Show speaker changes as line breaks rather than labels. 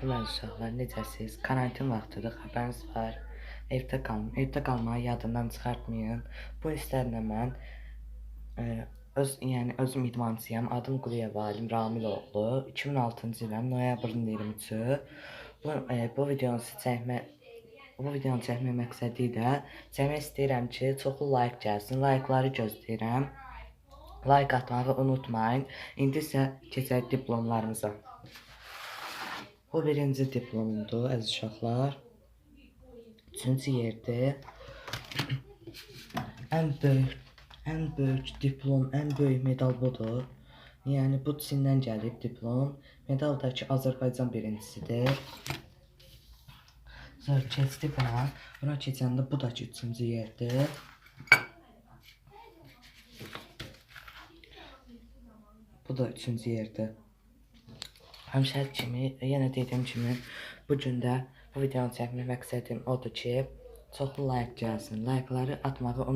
Deməli uşaqlar, necəsiz? Karantin vaxtıdır, xəbəriniz var. Evdə qalın. Evdə qalmağı yadından çıxartmayın. Bu hisslərlə mən e, öz yəni özüm idmançıyam. Adım Quliyeva Alim Ramiloğlu. 2006-cı ilin noyabrın 23-ü. Bu e, bu videonu çəkmə bu videonu çəkmə məqsədi ilə çəkmək istəyirəm ki, çoxlu like gəlsin. Like'ları gözləyirəm. Like atmağı unutmayın. İndi isə keçək diplomlarımıza. Bu birinci diplomumdur, əziz uşaqlar. Üçüncü yerdir. Ən böyük, ən böyük diplom, ən böyük medal budur. Yəni bu Çindən gəlib diplom. Medal da ki Azərbaycan birincisidir. Sonra keçdi buna. Buna keçəndə bu da ki üçüncü yerdir. Bu da üçüncü yerdir. Həmişə kimi, yenə dediyim kimi, bu gün də bu videonu çəkmək məqsədim odur ki, çoxlu like gəlsin. Like'ları atmağı